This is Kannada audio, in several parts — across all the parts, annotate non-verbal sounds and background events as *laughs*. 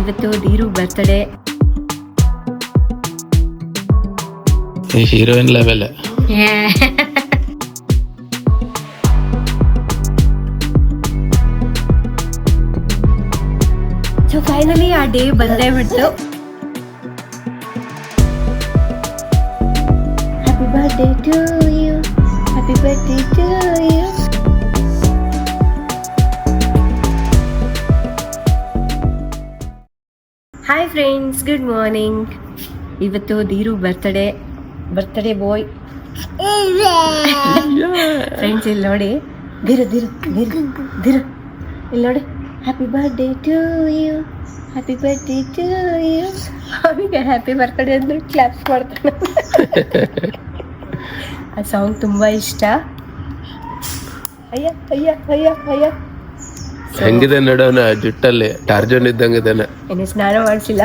ಇವತ್ತು Dheeru birthday. Heroine level so finally ಆ ಡೇ ಬಂದೇ ಬಿಡ್ತು. Happy birthday to you happy birthday to you hi friends good morning ಇವತ್ತು Dheeru birthday birthday boy friends ಇಲ್ಲಿ ನೋಡಿ. ಧೀರು ಧೀರು ಧೀರು ಧೀರು. ಇಲ್ಲಿ ನೋಡಿ. Happy birthday to you happy birthday to you ಅವನಿಗೆ ಹ್ಯಾಪಿ ಬರ್ತ್ಡೇ ಅಂದ್ರೆ ಕ್ಲಾಪ್ಸ್ ಮಾಡ್ತಾನೆ. ಆ ಸಾಂಗ್ ತುಂಬ ಇಷ್ಟ. ಅಯ್ಯ ಅಯ್ಯ ಅಯ್ಯ ಅಯ್ಯ. ಹೆಂಗಿದೆ ನಡೋಣ ಜುಟ್ಟಲ್ಲಿ ಟಾರ್ಜನ್ ಇದ್ದಂಗಿದ್ದಾನೆ ಇನ್ನು ಸ್ನಾನ ಮಾಡಿಸಿಲ್ಲ.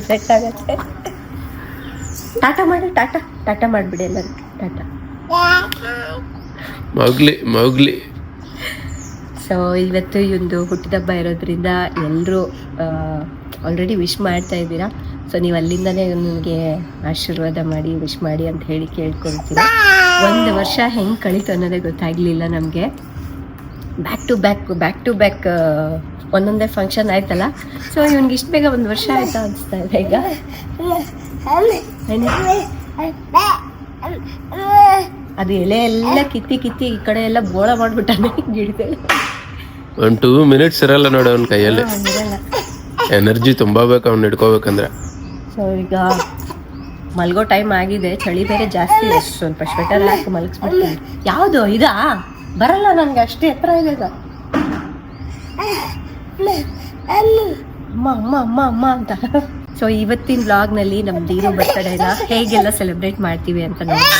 ಸೆಟ್ *laughs* ಆಗತ್ತೆ. ಟಾಟಾ ಮಾಡಿ ಟಾಟಾ. ಟಾಟಾ ಮಾಡಿಬಿಡಿ ಎಲ್ಲರೂ. ಟಾಟಾ. ಮೌಗ್ಲಿ ಮೌಗ್ಲಿ. ಸೊ ಇವತ್ತು ಒಂದು ಹುಟ್ಟಿದಬ್ಬ ಇರೋದ್ರಿಂದ ಎಲ್ಲರೂ ಆಲ್ರೆಡಿ ವಿಶ್ ಮಾಡ್ತಾ ಇದ್ದೀರಾ? ಸೊ ನೀವು ಅಲ್ಲಿಂದಲೇ ನನಗೆ ಆಶೀರ್ವಾದ ಮಾಡಿ ವಿಶ್ ಮಾಡಿ ಅಂತ ಹೇಳಿ ಕೇಳ್ಕೊಳ್ತೀರಾ? ಒಂದು ವರ್ಷ ಹೆಂಗೆ ಕಳೀತು ಅನ್ನೋದೇ ಗೊತ್ತಾಗಲಿಲ್ಲ ನಮಗೆ. Back to back back to back ಒಂದೊಂದೇ ಫಂಕ್ಷನ್ ಆಯ್ತಲ್ಲ? ಸೊ ಇವನ್ಗೆ ಇಷ್ಟು ಬೇಗ ಒಂದು ವರ್ಷ ಆಯ್ತಾ ಅನಿಸ್ತಾ ಇದೆ ಈಗ? ಅದು ಎಲೆ ಎಲ್ಲ ಕಿತ್ತಿ ಕಿತ್ತಿ ಈ ಕಡೆ ಎಲ್ಲ ಬೋಳ ಮಾಡ್ಬಿಟ್ಟಾನೆ ಗಿಡಗಳು ಒಂದು ಟೂ ಮಿನಿಟ್ಸ್ ಇರಲ್ಲ ನೋಡು ಅವ್ನ ಕೈಯಲ್ಲಿ. ಎನರ್ಜಿ ತುಂಬಾ ಬೇಕು ಅವ್ನ ಹಿಡ್ಕೋಬೇಕಂದ್ರೆ. ಸೊ ಈಗ ಮಲ್ಗೋ ಟೈಮ್ ಆಗಿದೆ. ಚಳಿ ಬೇರೆ ಜಾಸ್ತಿ ಇದೆ. ಸ್ವಲ್ಪ ಸ್ವೆಟರ್ ಹಾಕಿ ಮಲಗಿಸ್ಬಿಡ್ತೀನಿ. ಯಾವುದು ಇದಾ? ಬರಲ್ಲ ನನಗೆ ಅಷ್ಟೇ, ಎತ್ತರ ಇದೆ. ಅಮ್ಮ ಅಮ್ಮ ಅಮ್ಮ ಅಮ್ಮ ಅಂತ. ಸೊ ಇವತ್ತಿನ ವ್ಲಾಗ್ನಲ್ಲಿ ನಮ್ಮ ದೀರು ಬರ್ತಡೇನ ಹೇಗೆಲ್ಲ ಸೆಲೆಬ್ರೇಟ್ ಮಾಡ್ತೀವಿ ಅಂತ ನೋಡ್ಬೋದು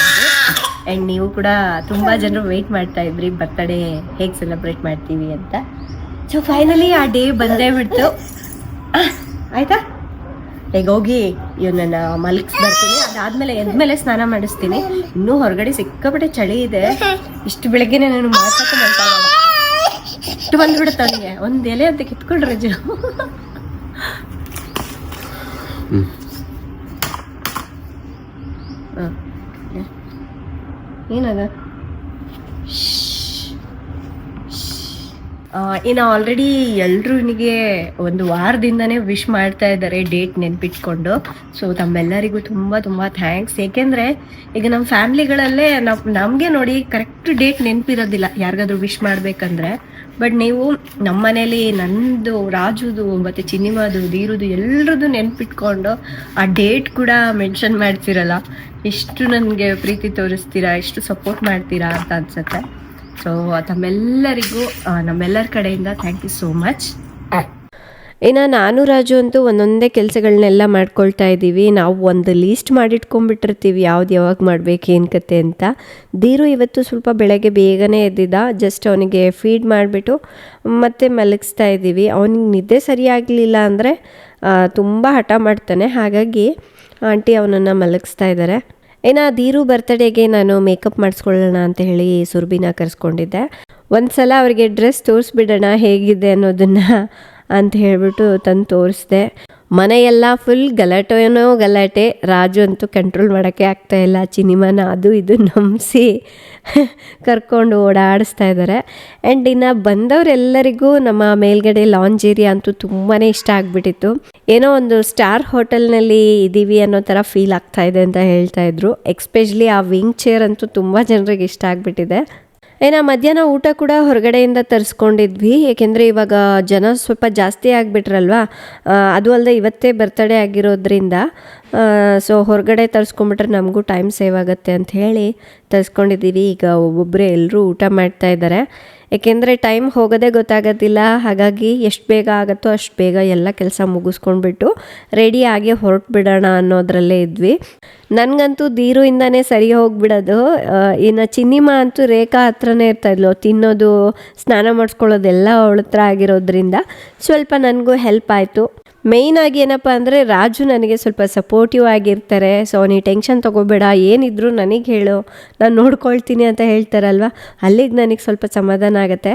ಆ್ಯಂಡ್ ನೀವು ಕೂಡ ತುಂಬ ಜನರು ವೆಯ್ಟ್ ಮಾಡ್ತಾ ಇದ್ರಿ, ಬರ್ತಡೇ ಹೇಗೆ ಸೆಲೆಬ್ರೇಟ್ ಮಾಡ್ತೀವಿ ಅಂತ. ಸೊ ಫೈನಲಿ ಆ ಡೇ ಬಂದೇ ಬಿಡ್ತು. ಆಯ್ತಾ? ಈಗ ಹೋಗಿ ಇವನನ್ನ ಮಲಗಿಸ್ ಬರ್ತೀನಿ. ಅದಾದ್ಮೇಲೆ ಎದ್ಮೇಲೆ ಸ್ನಾನ ಮಾಡಿಸ್ತೀನಿ. ಇನ್ನೂ ಹೊರಗಡೆ ಸಿಕ್ಕಾಪಟ್ಟೆ ಚಳಿ ಇದೆ. ಇಷ್ಟು ಬೆಳಗ್ಗೆನೆ ನಾನು ಮಾತಾಡ್ತಾ ಮಾಡ್ತಾಗಲ್ಲ ಇಷ್ಟು ಬಂದ್ಬಿಡುತ್ತೆ ಅವನಿಗೆ. ಒಂದು ಎಲೆ ಅಂತ ಕಿತ್ಕೊಂಡ್ರೆ ಜೋ ಏನದ ಇನ್ನು ಆಲ್ರೆಡಿ ಎಲ್ಲರೂ ನಿಮಗೆ ಒಂದು ವಾರದಿಂದನೇ ವಿಶ್ ಮಾಡ್ತಾ ಇದ್ದಾರೆ ಡೇಟ್ ನೆನ್ಪಿಟ್ಕೊಂಡು. ಸೊ ತಮ್ಮೆಲ್ಲರಿಗೂ ತುಂಬ ತುಂಬ ಥ್ಯಾಂಕ್ಸ್ ಏಕೆಂದರೆ, ಈಗ ನಮ್ಮ ಫ್ಯಾಮ್ಲಿಗಳಲ್ಲೇ ನಾವು ನಮಗೆ ನೋಡಿ ಕರೆಕ್ಟ್ ಡೇಟ್ ನೆನಪಿರೋದಿಲ್ಲ ಯಾರಿಗಾದ್ರೂ ವಿಶ್ ಮಾಡಬೇಕಂದ್ರೆ. ಬಟ್ ನೀವು ನಮ್ಮ ಮನೇಲಿ ನಂದು, ರಾಜುದು, ಮತ್ತು ಚಿನ್ನಿಮಾದು ದೀರುದು ಎಲ್ಲರದ್ದು ನೆನ್ಪಿಟ್ಕೊಂಡು ಆ ಡೇಟ್ ಕೂಡ ಮೆನ್ಷನ್ ಮಾಡ್ತಿರಲ್ಲ. ಎಷ್ಟು ನನಗೆ ಪ್ರೀತಿ ತೋರಿಸ್ತೀರಾ, ಎಷ್ಟು ಸಪೋರ್ಟ್ ಮಾಡ್ತೀರಾ ಅಂತ ಅನ್ಸುತ್ತೆ. ಸೊ ತಮ್ಮೆಲ್ಲರಿಗೂ ನಮ್ಮೆಲ್ಲರ ಕಡೆಯಿಂದ ಥ್ಯಾಂಕ್ ಯು ಸೋ ಮಚ್ ಇನ್ನು ನಾನು, ರಾಜು ಅಂತೂ ಒಂದೊಂದೇ ಕೆಲಸಗಳನ್ನೆಲ್ಲ ಮಾಡ್ಕೊಳ್ತಾ ಇದ್ದೀವಿ. ನಾವು ಒಂದು ಲೀಸ್ಟ್ ಮಾಡಿಟ್ಕೊಂಡ್ಬಿಟ್ಟಿರ್ತೀವಿ. ಯಾವ್ದು ಯಾವಾಗ ಮಾಡ್ಬೇಕು, ಏನು ಕತೆ ಅಂತ. ದೀರು ಇವತ್ತು ಸ್ವಲ್ಪ ಬೆಳಗ್ಗೆ ಬೇಗನೆ ಎದ್ದಿದ್ದ. ಜಸ್ಟ್ ಅವನಿಗೆ ಫೀಡ್ ಮಾಡಿಬಿಟ್ಟು ಮತ್ತೆ ಮಲಗಿಸ್ತಾ ಇದ್ದೀವಿ. ಅವನಿಗೆ ನಿದ್ದೆ ಸರಿಯಾಗಲಿಲ್ಲ ಅಂದರೆ ತುಂಬ ಹಠ ಮಾಡ್ತಾನೆ. ಹಾಗಾಗಿ, ಆಂಟಿ ಅವನನ್ನು ಮಲಗಿಸ್ತಾ ಇದ್ದಾರೆ. ಇನ್ನು ಧೀರು ಬರ್ತಡೇಗೆ ನಾನು ಮೇಕಪ್ ಮಾಡಿಸ್ಕೊಳ್ಳೋಣ ಅಂತ ಹೇಳಿ ಸುರ್ಬಿನ ಕರೆಸ್ಕೊಂಡಿದ್ದೆ. ಒಂದು ಸಲ ಅವರಿಗೆ ಡ್ರೆಸ್ ತೋರಿಸ್ಬಿಡೋಣ ಹೇಗಿದೆ ಅನ್ನೋದನ್ನು ಅಂತ ಹೇಳಿಬಿಟ್ಟು ತಂದು ತೋರಿಸ್ದೆ. ಮನೆಯೆಲ್ಲ ಫುಲ್ ಗಲಾಟೆನೋ ಗಲಾಟೆ. ರಾಜು ಅಂತೂ ಕಂಟ್ರೋಲ್ ಮಾಡೋಕ್ಕೆ ಆಗ್ತಾ ಇಲ್ಲ. ಚಿನಿಮಾನ ಅದು ಇದು ನಂಬಿಸಿ *laughs* ಕರ್ಕೊಂಡು ಓಡಾಡಿಸ್ತಾ ಇದ್ದಾರೆ. ಆ್ಯಂಡ್ ಇನ್ನು ಬಂದವರೆಲ್ಲರಿಗೂ ನಮ್ಮ ಮೇಲ್ಗಡೆ ಲಾಂಜ್ ಏರಿಯಾ ಅಂತೂ ತುಂಬಾ ಇಷ್ಟ ಆಗಿಬಿಟ್ಟಿತ್ತು. ಏನೋ ಒಂದು ಸ್ಟಾರ್ ಹೋಟೆಲ್ನಲ್ಲಿ ಇದ್ದೀವಿ ಅನ್ನೋ ಥರ ಫೀಲ್ ಆಗ್ತಾ ಇದೆ ಅಂತ ಹೇಳ್ತಾ ಇದ್ರು. ಎಕ್ಸ್ಪೆಷಲಿ ಆ ವಿಂಗ್ ಚೇರ್ ಅಂತೂ ತುಂಬ ಜನರಿಗೆ ಇಷ್ಟ ಆಗಿಬಿಟ್ಟಿದೆ. ಏನ, ಮಧ್ಯಾಹ್ನ ಊಟ ಕೂಡ ಹೊರಗಡೆಯಿಂದ ತರಿಸ್ಕೊಂಡಿದ್ವಿ. ಏಕೆಂದರೆ ಇವಾಗ ಜನ ಸ್ವಲ್ಪ ಜಾಸ್ತಿ ಆಗಿಬಿಟ್ರಲ್ವಾ? ಅದು ಅಲ್ಲದೆ ಇವತ್ತೇ ಬರ್ತಡೇ ಆಗಿರೋದ್ರಿಂದ ಸೊ ಹೊರಗಡೆ ತರಿಸ್ಕೊಂಬಿಟ್ರೆ ನಮಗೂ ಟೈಮ್ ಸೇವ್ ಆಗುತ್ತೆ ಅಂತ ಹೇಳಿ ತರಿಸ್ಕೊಂಡಿದ್ದೀವಿ. ಈಗ ಒಬ್ಬೊಬ್ಬರೇ ಎಲ್ಲರೂ ಊಟ ಮಾಡ್ತಾ ಇದ್ದಾರೆ. ಏಕೆಂದರೆ ಟೈಮ್ ಹೋಗೋದೇ ಗೊತ್ತಾಗೋದಿಲ್ಲ, ಹಾಗಾಗಿ ಎಷ್ಟು ಬೇಗ ಆಗುತ್ತೋ ಅಷ್ಟು ಬೇಗ ಎಲ್ಲ ಕೆಲಸ ಮುಗಿಸ್ಕೊಂಡ್ಬಿಟ್ಟು ರೆಡಿ ಆಗಿ ಹೊರಟು ಬಿಡೋಣ ಅನ್ನೋದ್ರಲ್ಲೇ ಇದ್ವಿ. ನನಗಂತೂ ದೀರುಯಿಂದನೇ ಸರಿ ಹೋಗ್ಬಿಡೋದು. ಇನ್ನು ಚಿನ್ನಿಮ ಅಂತೂ ರೇಖಾ ಹತ್ರನೇ ಇರ್ತಾಯಿದ್ಲು ತಿನ್ನೋದು, ಸ್ನಾನ ಮಾಡಿಸ್ಕೊಳ್ಳೋದೆಲ್ಲ ಅವಳ ಹತ್ರ ಆಗಿರೋದ್ರಿಂದ ಸ್ವಲ್ಪ ನನಗೂ ಹೆಲ್ಪ್ ಆಯಿತು. ಮೇಯ್ನ್ ಆಗಿ ಏನಪ್ಪ ಅಂದರೆ ರಾಜು ನನಗೆ ಸ್ವಲ್ಪ ಸಪೋರ್ಟಿವ್ ಆಗಿರ್ತಾರೆ. ಸೊ ನೀ ಟೆನ್ಷನ್ ತೊಗೋಬೇಡ, ಏನಿದ್ರು ನನಗೆ ಹೇಳು. ನಾನು ನೋಡ್ಕೊಳ್ತೀನಿ ಅಂತ ಹೇಳ್ತಾರಲ್ವ? ಅಲ್ಲಿಗೆ ನನಗೆ ಸ್ವಲ್ಪ ಸಮಾಧಾನ ಆಗುತ್ತೆ.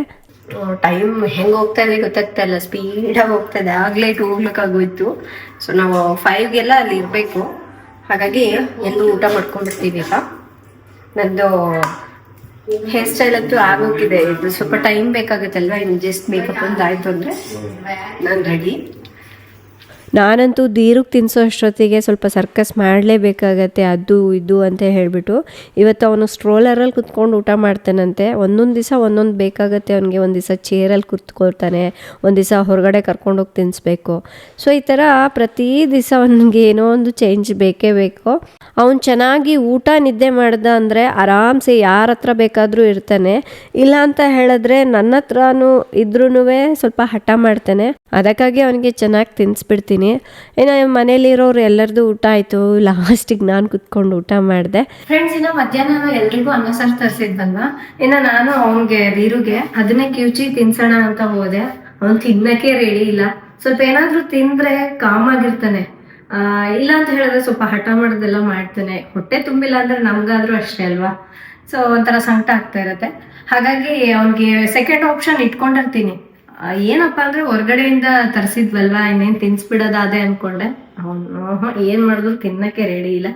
ಟೈಮ್ ಹೆಂಗೆ ಹೋಗ್ತಾ ಇದೆ ಗೊತ್ತಾಗ್ತಾ ಇಲ್ಲ. ಸ್ಪೀಡಾಗಿ ಹೋಗ್ತಾ ಇದೆ. ಆಗ್ಲೇ ಹೋಗ್ಲಿಕ್ಕಾಗೋಯ್ತು ಸೊ ನಾವು ಫೈವ್ಗೆಲ್ಲ ಅಲ್ಲಿ ಇರಬೇಕು. ಹಾಗಾಗಿ ಎಲ್ಲರೂ ಊಟ ಮಾಡ್ಕೊಂಡ್ಬಿಡ್ತೀವಿ ಈಗ ನಂದು ಹೇರ್ ಸ್ಟೈಲ್ ಅಂತೂ ಆಗೋಗಿದೆ ಇದು ಸ್ವಲ್ಪ ಟೈಮ್ ಬೇಕಾಗುತ್ತಲ್ವಾ? ಇನ್ನು ಜಸ್ಟ್ ಮೇಕಪ್ ಒಂದು ಆಯ್ತು ಅಂದರೆ ನಾನು ರೆಡಿ ನಾನಂತೂ ದೀರ್ಘ ತಿನ್ನಿಸೋ ಅಷ್ಟೊತ್ತಿಗೆ ಸ್ವಲ್ಪ ಸರ್ಕಸ್ ಮಾಡಲೇಬೇಕಾಗತ್ತೆ, ಅದು ಇದು ಅಂತ ಹೇಳಿಬಿಟ್ಟು. ಇವತ್ತು ಅವನು ಸ್ಟ್ರೋಲರಲ್ಲಿ ಕುತ್ಕೊಂಡು ಊಟ ಮಾಡ್ತಾನಂತೆ. ಒಂದೊಂದು ದಿವಸ ಒಂದೊಂದು ಬೇಕಾಗತ್ತೆ ಅವನಿಗೆ. ಒಂದು ದಿವಸ ಚೇರಲ್ಲಿ ಕುತ್ಕೊಳ್ತಾನೆ, ಒಂದು ದಿವಸ ಹೊರಗಡೆ ಕರ್ಕೊಂಡೋಗಿ ತಿನ್ನಿಸ್ಬೇಕು ಸೊ, ಈ ಥರ ಪ್ರತಿ ದಿವಸ ಅವನಿಗೆ ಏನೋ ಒಂದು ಚೇಂಜ್ ಬೇಕೇ ಬೇಕು. ಅವನು ಚೆನ್ನಾಗಿ ಊಟ, ನಿದ್ದೆ ಮಾಡ್ದ ಅಂದರೆ ಆರಾಮ್ಸೆ ಯಾರ ಹತ್ರ ಬೇಕಾದರೂ ಇರ್ತಾನೆ. ಇಲ್ಲ ಅಂತ ಹೇಳಿದ್ರೆ ನನ್ನ ಹತ್ರನೂ ಇದ್ರೂ ಸ್ವಲ್ಪ ಹಠ ಮಾಡ್ತಾನೆ. ಅದಕ್ಕಾಗಿ ಅವನಿಗೆ ಚೆನ್ನಾಗಿ ತಿನ್ನಿಸ್ಬಿಡ್ತೀನಿ ಇನ್ನು ಮನೇಲಿರೋರು ಎಲ್ಲರದು ಊಟ ಆಯ್ತು. ಲಾಸ್ಟಿಗೆ ನಾನು ಕುತ್ಕೊಂಡು ಊಟ ಮಾಡಿದೆ. ಫ್ರೆಂಡ್ಸ್ ಇನ್ನ ಮಧ್ಯಾಹ್ನ ಎಲ್ರಿಗೂ ಅನ್ನ ಸಾರು ತರಿಸಿದ್ವಲ್ವಾ ಇನ್ನ ನಾನು ಅವನ್ಗೆ ವೀರುಗೆ ಅದನ್ನೇ ಕಿವುಚಿ ತಿನ್ಸೋಣ ಅಂತ ಹೋದೆ. ಅವ್ನ್ ತಿನ್ನಕ್ಕೆ ರೆಡಿ ಇಲ್ಲ. ಸ್ವಲ್ಪ ಏನಾದ್ರೂ ತಿಂದ್ರೆ ಕಾಮ್ ಆಗಿರ್ತಾನೆ. ಇಲ್ಲ ಅಂತ ಹೇಳಿದ್ರೆ ಸ್ವಲ್ಪ ಹಠ ಮಾಡೋದೆಲ್ಲ ಮಾಡ್ತಾನೆ. ಹೊಟ್ಟೆ ತುಂಬಿಲ್ಲ ಅಂದ್ರೆ ನಮ್ಗಾದ್ರೂ ಅಷ್ಟೇ ಅಲ್ವಾ? ಸೊ ಒಂಥರ ಸಂಕಟ ಆಗ್ತಾ ಇರತ್ತೆ. ಹಾಗಾಗಿ ಅವ್ನಿಗೆ ಸೆಕೆಂಡ್ ಆಪ್ಷನ್ ಇಟ್ಕೊಂಡಿರ್ತೀನಿ. ಏನಪ್ಪಾ ಅಂದ್ರೆ ಹೊರಗಡೆಯಿಂದ ತರಿಸಿದ್ವಲ್ವಾ? ಇನ್ನೇನ್ ತಿನ್ಸ್ಬಿಡೋದಾದೆ ಅನ್ಕೊಂಡೆ. ಅವನು ಏನ್ ಮಾಡಿದ್ರು ತಿನ್ನಕ್ಕೆ ರೆಡಿ ಇಲ್ಲ.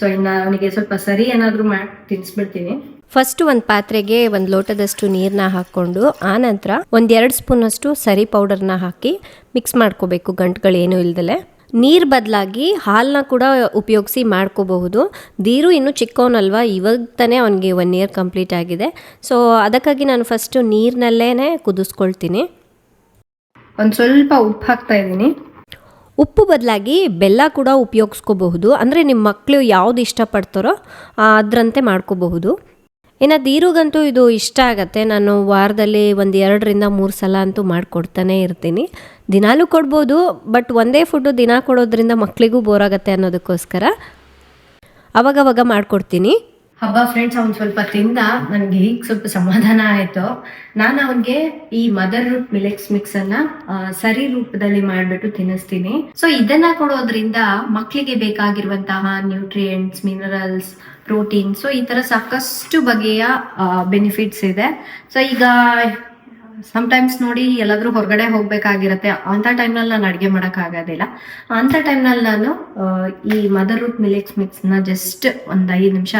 ಸೊ ಇನ್ನ ಅವನಿಗೆ ಸ್ವಲ್ಪ ಸರಿ ಏನಾದ್ರು ಮಾಡಿ ತಿನ್ಸ್ಬಿಡ್ತೀನಿ. ಫಸ್ಟ್ ಒಂದು ಪಾತ್ರೆಗೆ ಒಂದು ಲೋಟದಷ್ಟು ನೀರನ್ನ ಹಾಕ್ಕೊಂಡು ಆನಂತರ ಒಂದೆರಡು ಸ್ಪೂನಷ್ಟು ಸರಿ ಪೌಡರ್ನ ಹಾಕಿ ಮಿಕ್ಸ್ ಮಾಡ್ಕೋಬೇಕು ಗಂಟುಗಳೇನು ಇಲ್ದಲೆ. ನೀರು ಬದಲಾಗಿ ಹಾಲನ್ನ ಕೂಡ ಉಪಯೋಗಿಸಿ ಮಾಡ್ಕೋಬಹುದು. ದೀರು ಇನ್ನೂ ಚಿಕ್ಕವನಲ್ವಾ ಇವಾಗ ತಾನೇ ಅವನಿಗೆ ಒನ್ ಇಯರ್ ಕಂಪ್ಲೀಟ್ ಆಗಿದೆ. ಸೊ ಅದಕ್ಕಾಗಿ ನಾನು ಫಸ್ಟು ನೀರಿನಲ್ಲೇ ಕುದಿಸ್ಕೊಳ್ತೀನಿ. ಒಂದ್ ಸ್ವಲ್ಪ ಉಪ್ಪು ಹಾಕ್ತಾ ಇದ್ದೀನಿ. ಉಪ್ಪು ಬದಲಾಗಿ ಬೆಲ್ಲ ಕೂಡ ಉಪಯೋಗಿಸ್ಕೋಬಹುದು. ಅಂದರೆ ನಿಮ್ಮ ಮಕ್ಕಳು ಯಾವ್ದು ಇಷ್ಟಪಡ್ತಾರೋ ಅದರಂತೆ ಮಾಡ್ಕೋಬಹುದು. ಇನ್ನು ದೀರುಗಂತೂ ಇದು ಇಷ್ಟ ಆಗತ್ತೆ. ನಾನು ವಾರದಲ್ಲಿ ಒಂದು ಎರಡರಿಂದ ಮೂರು ಸಲ ಅಂತೂ ಮಾಡಿಕೊಡ್ತಾನೆ ಇರ್ತೀನಿ. ದಿನಾಲೂ ಕೊಡ್ಬೋದು, ಬಟ್ ಒಂದೇ ಫುಡ್ಡು ದಿನ ಕೊಡೋದ್ರಿಂದ ಮಕ್ಕಳಿಗೂ ಬೋರ್ ಆಗುತ್ತೆ ಅನ್ನೋದಕ್ಕೋಸ್ಕರ ಅವಾಗವಾಗ ಮಾಡಿಕೊಡ್ತೀನಿ. ಹಬ್ಬ ಫ್ರೆಂಡ್ಸ್ ಅವ್ನ್ ಸ್ವಲ್ಪ ತಿಂದ, ನನಗೆ ಹೀಗೆ ಸ್ವಲ್ಪ ಸಮಾಧಾನ ಆಯ್ತು. ನಾನು ಅವನ್ಗೆ ಈ ಮದರ್ ರೂಟ್ ಮಿಲೆಕ್ಸ್ ಮಿಕ್ಸ್ ಅನ್ನ ಸರಿ ರೂಪದಲ್ಲಿ ಮಾಡ್ಬಿಟ್ಟು ತಿನ್ನಿಸ್ತೀನಿ. ಸೊ ಇದನ್ನ ಕೊಡೋದ್ರಿಂದ ಮಕ್ಕಳಿಗೆ ಬೇಕಾಗಿರುವಂತಹ ನ್ಯೂಟ್ರಿಯೆಂಟ್ಸ್ ಮಿನರಲ್ಸ್ ಪ್ರೋಟೀನ್ ಸೊ ಈ ತರ ಸಾಕಷ್ಟು ಬಗೆಯ ಬೆನಿಫಿಟ್ಸ್ ಇದೆ. ಸೊ ಈಗ ಸಮಟೈಮ್ಸ್ ನೋಡಿ ಎಲ್ಲಾದ್ರೂ ಹೊರಗಡೆ ಹೋಗ್ಬೇಕಾಗಿರತ್ತೆ. ಅಂತ ಟೈಮ್ನಲ್ಲಿ ನಾನು ಅಡುಗೆ ಮಾಡೋಕ್ಕಾಗೋದಿಲ್ಲ. ಅಂತ ಟೈಮ್ನಲ್ಲಿ ನಾನು ಈ ಮದರ್ ರೂಟ್ ಮಿಲೆಕ್ಸ್ ಮಿಕ್ಸ್ನ ಜಸ್ಟ್ ಒಂದು ಐದು ನಿಮಿಷ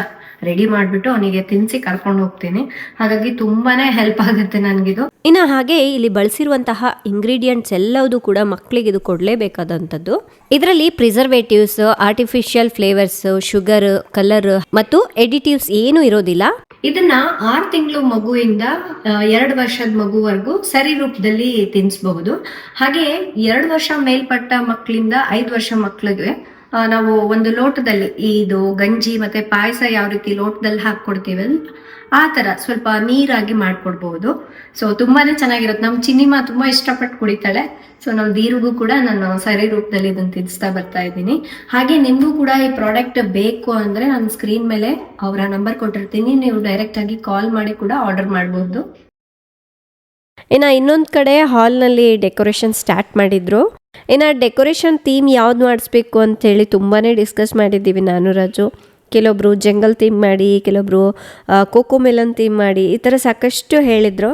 ರೆಡಿ ಮಾಡಿಬಿಟ್ಟು ಅವನಿಗೆ ತಿನ್ಸಿ ಕರ್ಕೊಂಡು ಹೋಗ್ತೀನಿ. ಹಾಗಾಗಿ ತುಂಬಾನೇ ಹೆಲ್ಪ್ ಆಗುತ್ತೆ ನನಗಿದು. ಇನ್ನು ಹಾಗೆ ಇಲ್ಲಿ ಬಳಸಿರುವಂತಹ ಇಂಗ್ರೀಡಿಯೆಂಟ್ಸ್ ಎಲ್ಲವೂ ಕೂಡ ಮಕ್ಕಳಿಗೆ ಇದು ಕೊಡಲೇಬೇಕಾದಂಥದ್ದು. ಇದರಲ್ಲಿ preservatives artificial flavours sugar colour ಮತ್ತು ಎಡಿಟಿವ್ಸ್ ಏನೂ ಇರೋದಿಲ್ಲ. ಇದನ್ನ ಆರು ತಿಂಗಳು ಮಗುವಿಂದ ಎರಡು ವರ್ಷದ ಮಗುವರೆಗೂ ಸರಿ ರೂಪದಲ್ಲಿ ತಿನ್ನಿಸಬಹುದು ಹಾಗೆ ಎರಡು ವರ್ಷ ಮೇಲ್ಪಟ್ಟ ಮಕ್ಕಳಿಂದ ಐದು ವರ್ಷ ಮಕ್ಕಳಿಗೆ ನಾವು ಒಂದು ಲೋಟದಲ್ಲಿ ಇದು ಗಂಜಿ ಮತ್ತೆ ಪಾಯಸ ಯಾವ ರೀತಿ ಲೋಟದಲ್ಲಿ ಹಾಕ್ಕೊಡ್ತೀವಲ್ಲ ಆ ತರ ಸ್ವಲ್ಪ ನೀರಾಗಿ ಮಾಡ್ಕೊಡ್ಬಹುದು ಸೊ ತುಂಬಾನೇ ಚೆನ್ನಾಗಿರುತ್ತೆ. ನಮ್ಮ ಚಿನ್ನಿಮಾ ತುಂಬಾ ಇಷ್ಟಪಟ್ಟು ಕುಡಿತಾಳೆ. ಸೊ ನಾವು ದೀರ್ಘೂ ಕೂಡ ನಾನು ಸರಿ ರೂಪದಲ್ಲಿ ಇದನ್ನ ತಿನ್ನಿಸ್ತಾ ಬರ್ತಾ ಇದ್ದೀನಿ. ಹಾಗೆ ನಿಮಗೂ ಕೂಡ ಈ ಪ್ರಾಡಕ್ಟ್ ಬೇಕು ಅಂದ್ರೆ ನಾನು ಸ್ಕ್ರೀನ್ ಮೇಲೆ ಅವರ ನಂಬರ್ ಕೊಟ್ಟಿರ್ತೀನಿ. ನೀವು ಡೈರೆಕ್ಟ್ ಆಗಿ ಕಾಲ್ ಮಾಡಿ ಕೂಡ ಆರ್ಡರ್ ಮಾಡಬಹುದು ಇನ್ನು ಇನ್ನೊಂದು ಕಡೆ ಹಾಲ್ನಲ್ಲಿ ಡೆಕೋರೇಷನ್ ಸ್ಟಾರ್ಟ್ ಮಾಡಿದ್ರು. ಇನ್ನು ಡೆಕೋರೇಷನ್ ಥೀಮ್ ಯಾವ್ದು ಮಾಡಿಸ್ಬೇಕು ಅಂತೇಳಿ ತುಂಬಾ ಡಿಸ್ಕಸ್ ಮಾಡಿದ್ದೀವಿ ನಾನು, ರಾಜು. ಕೆಲವೊಬ್ರು ಜಂಗಲ್ ಥೀಮ್ ಮಾಡಿ, ಕೆಲವೊಬ್ರು ಕೋಕೋ ಮೆಲನ್ ಥೀಮ್ ಮಾಡಿ, ಈ ಥರ ಸಾಕಷ್ಟು ಹೇಳಿದರು.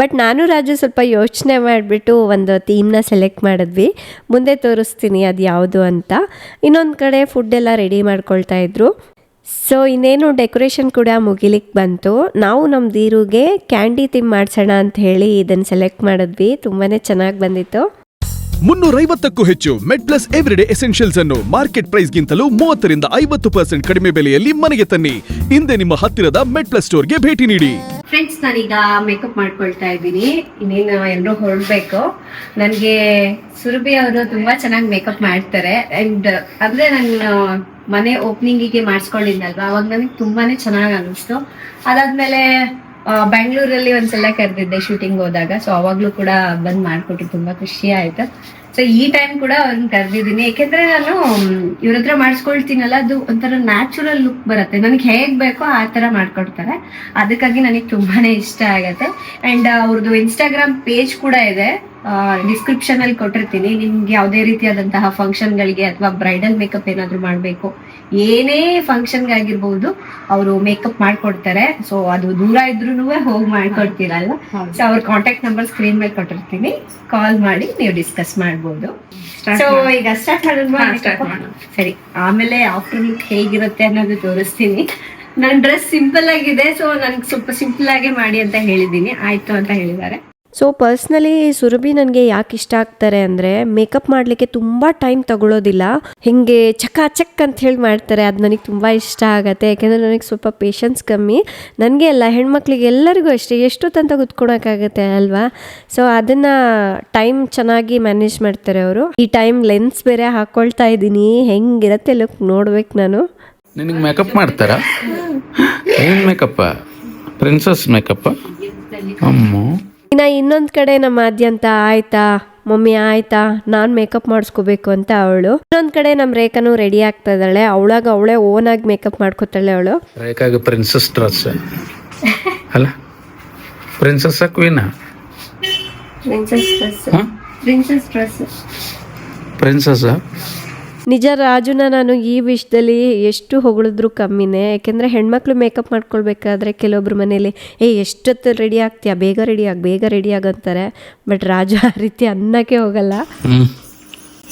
ಬಟ್ ನಾನು, ರಾಜು, ಸ್ವಲ್ಪ ಯೋಚನೆ ಮಾಡಿಬಿಟ್ಟು ಒಂದು ಥೀಮ್ನ ಸೆಲೆಕ್ಟ್ ಮಾಡಿದ್ವಿ. ಮುಂದೆ ತೋರಿಸ್ತೀನಿ ಅದು ಯಾವುದು ಅಂತ. ಇನ್ನೊಂದು ಕಡೆ ಫುಡ್ ಎಲ್ಲ ರೆಡಿ ಮಾಡ್ಕೊಳ್ತಾ ಇದ್ರು. ಸೊ ಇನ್ನೇನು ಡೆಕೋರೇಷನ್ ಕೂಡ ಮುಗಿಲಿಕ್ಕೆ ಬಂತು. ನಾವು ನಮ್ಮ ದೀರುಗೆ ಕ್ಯಾಂಡಿ ಥೀಮ್ ಮಾಡಿಸೋಣ ಅಂತ ಹೇಳಿ ಇದನ್ನು ಸೆಲೆಕ್ಟ್ ಮಾಡಿದ್ವಿ. ತುಂಬಾ ಚೆನ್ನಾಗಿ ಬಂದಿತ್ತು. ಮುನ್ನೂರೈವತ್ತಕ್ಕೂ ಹೆಚ್ಚು ಮೆಡ್ ಪ್ಲಸ್ ಎವ್ರಿಡೇ ಎಸೆನ್ಷಿಯಲ್ಸ್ ಅನ್ನು ಮಾರ್ಕೆಟ್ ಪ್ರೈಸ್ಗಿಂತಲೂ ಮೂವತ್ತರಿಂದ ಐವತ್ತು ಪರ್ಸೆಂಟ್ ಕಡಿಮೆ ಬೆಲೆಯಲ್ಲಿ ಮನೆಗೆ ತನ್ನಿ. ಹಿಂದೆ ನಿಮ್ಮ ಹತ್ತಿರದ ಮೆಡ್ ಪ್ಲಸ್ ಸ್ಟೋರ್ಗೆ ಭೇಟಿ ನೀಡಿ. ಫ್ರೆಂಡ್ಸ್, ನಾನೀಗ ಮೇಕಪ್ ಮಾಡ್ಕೊಳ್ತಾ ಇದ್ದೀನಿ. ಇನ್ನೇನು ಎಲ್ಲರೂ ಹೊರಡ್ಬೇಕು. ನನಗೆ ಸುರಭಿ ಅವರು ತುಂಬ ಚೆನ್ನಾಗಿ ಮೇಕಪ್ ಮಾಡ್ತಾರೆ. ಅಂಡ್ ಅಂದರೆ ನಾನು ಮನೆ ಓಪನಿಂಗಿಗೆ ಮಾಡಿಸ್ಕೊಂಡಿದ್ನಲ್ವಾ? ಅವಾಗ ನನಗೆ ತುಂಬಾ ಚೆನ್ನಾಗಿ ಅನ್ನಿಸ್ತು ಅದಾದಮೇಲೆ ಬ್ಯಾಂಗ್ಳೂರಲ್ಲಿ ಒಂದ್ಸಲ ಕರೆದಿದ್ದೆ ಶೂಟಿಂಗ್ ಹೋದಾಗ. ಸೊ ಅವಾಗ್ಲೂ ಕೂಡ ಬಂದ್ ಮಾಡ್ಕೊಟ್ಟು ತುಂಬಾ ಖುಷಿ ಆಯ್ತು. ಸೊ ಈ ಟೈಮ್ ಕೂಡ ಅವ್ರನ್ನ ಕರೆದಿದ್ದೀನಿ. ಯಾಕೆಂದ್ರೆ ನಾನು ಇವ್ರ ಹತ್ರ ಮಾಡಿಸ್ಕೊಳ್ತೀನಲ್ಲ, ಅದು ಒಂಥರ ನ್ಯಾಚುರಲ್ ಲುಕ್ ಬರುತ್ತೆ. ನನಗೆ ಹೇಗ್ ಬೇಕೋ ಆ ತರ ಮಾಡ್ಕೊಡ್ತಾರೆ. ಅದಕ್ಕಾಗಿ ನನಗೆ ತುಂಬಾನೇ ಇಷ್ಟ ಆಗತ್ತೆ. ಅಂಡ್ ಅವ್ರದ್ದು ಇನ್ಸ್ಟಾಗ್ರಾಮ್ ಪೇಜ್ ಕೂಡ ಇದೆ. ಡಿಸ್ಕ್ರಿಪ್ಷನ್ ಅಲ್ಲಿ ಕೊಟ್ಟಿರ್ತೀನಿ. ನಿಮ್ಗೆ ಯಾವುದೇ ರೀತಿಯಾದಂತಹ ಫಂಕ್ಷನ್ಗಳಿಗೆ ಅಥವಾ ಬ್ರೈಡಲ್ ಮೇಕಪ್ ಏನಾದ್ರು ಮಾಡಬೇಕು. ಏನೇ ಫಂಕ್ಷನ್ಗೆ ಆಗಿರ್ಬೋದು ಅವರು ಮೇಕಪ್ ಮಾಡ್ಕೊಡ್ತಾರೆ. ಸೊ ಅದು ದೂರ ಇದ್ರೂ ಹೋಗಿ ಮಾಡ್ಕೊಡ್ತೀರಲ್ಲ ಸೊ ಅವ್ರ ಕಾಂಟ್ಯಾಕ್ಟ್ ನಂಬರ್ ಸ್ಕ್ರೀನ್ ಮೇಲೆ ಕೊಟ್ಟಿರ್ತೀನಿ. ಕಾಲ್ ಮಾಡಿ ನೀವು ಡಿಸ್ಕಸ್ ಮಾಡ್ಬೋದು. ಸೊ ಈಗ ಸ್ಟಾರ್ಟ್ ಮಾಡೋಣ ಸರಿ. ಆಮೇಲೆ ಆಫ್ಟರ್ ಲುಕ್ ಹೇಗಿರುತ್ತೆ ಅನ್ನೋದು ತೋರಿಸ್ತೀನಿ. ನನ್ನ ಡ್ರೆಸ್ ಸಿಂಪಲ್ ಆಗಿದೆ. ಸೊ ನನ್ಗೆ ಸ್ವಲ್ಪ ಸಿಂಪಲ್ ಆಗಿ ಮಾಡಿ ಅಂತ ಹೇಳಿದ್ದೀನಿ. ಆಯ್ತು ಅಂತ ಹೇಳಿದ್ದಾರೆ. ಸೊ ಪರ್ಸ್ನಲಿ ಸುರಭಿ ನನಗೆ ಯಾಕೆ ಇಷ್ಟ ಆಗ್ತಾರೆ ಅಂದರೆ ಮೇಕಪ್ ಮಾಡಲಿಕ್ಕೆ ತುಂಬ ಟೈಮ್ ತಗೊಳ್ಳೋದಿಲ್ಲ ಹಿಂಗೆ ಚಕ ಚಕ್ ಅಂತ ಹೇಳಿ ಮಾಡ್ತಾರೆ. ಅದು ನನಗೆ ತುಂಬ ಇಷ್ಟ ಆಗುತ್ತೆ. ಯಾಕೆಂದರೆ ನನಗೆ ಸ್ವಲ್ಪ ಪೇಷನ್ಸ್ ಕಮ್ಮಿ. ನನಗೆ ಅಲ್ಲ ಹೆಣ್ಮಕ್ಳಿಗೆ ಎಲ್ಲರಿಗೂ ಅಷ್ಟೇ. ಎಷ್ಟು ತಂತ ಕೂತ್ಕೊಳಕ್ಕಾಗತ್ತೆ ಅಲ್ವಾ? ಸೊ ಅದನ್ನು ಟೈಮ್ ಚೆನ್ನಾಗಿ ಮ್ಯಾನೇಜ್ ಮಾಡ್ತಾರೆ ಅವರು. ಈ ಟೈಮ್ ಲೆನ್ಸ್ ಬೇರೆ ಹಾಕ್ಕೊಳ್ತಾ ಇದ್ದೀನಿ. ಹೆಂಗಿರತ್ತೆ ಲುಕ್ ನೋಡ್ಬೇಕು ನಾನು. ನಿನಗೆ ಮೇಕಪ್ ಮಾಡ್ತಾರಾ? ಏನು ಮೇಕಪ್ಪ ಪ್ರಿನ್ಸಸ್ ಮೇಕಪ್ಪ ಅಮ್ಮ. ಇನ್ನು ಇನ್ನೊಂದು ಕಡೆ ನಮ್ಮ ಆದ್ಯಂತ ಆಯ್ತಾ? ಮಮ್ಮಿ ಆಯ್ತಾ? ನಾನು ಮೇಕಪ್ ಮಾಡಿಸ್ಕೋಬೇಕು ಅಂತ ಅವಳು. ಇನ್ನೊಂದು ಕಡೆ ನಮ್ಮ ರೇಖಾನು ರೆಡಿ ಆಗ್ತಾ ಇದ್ದಾಳೆ. ಅವಳಾಗ ಅವಳೇ ಓನಾಗಿ ಮೇಕಪ್ ಮಾಡ್ಕೋತಾಳೆ ಅವಳು. ರೇಖಾಗ ಪ್ರಿನ್ಸಸ್ ಡ್ರೆಸ್ ಅಲ್ಲ? Princess queen princess dress princess dress princess ನಿಜ ರಾಜುನ ನಾನು ಈ ವಿಷಯದಲ್ಲಿ ಎಷ್ಟು ಹೊಗಳಿದ್ರು ಕಮ್ಮಿನೇ. ಯಾಕೆಂದರೆ ಹೆಣ್ಮಕ್ಳು ಮೇಕಪ್ ಮಾಡ್ಕೊಳ್ಬೇಕಾದ್ರೆ ಕೆಲವೊಬ್ರು ಮನೇಲಿ ಏ ಎಷ್ಟೊತ್ತು ರೆಡಿ ಆಗ್ತೀಯಾ? ಬೇಗ ರೆಡಿ ಆಗಿ ಬೇಗ ರೆಡಿ ಆಗಂತಾರೆ ಬಟ್ ರಾಜು ಆ ರೀತಿ ಅನ್ನಕ್ಕೆ ಹೋಗಲ್ಲ.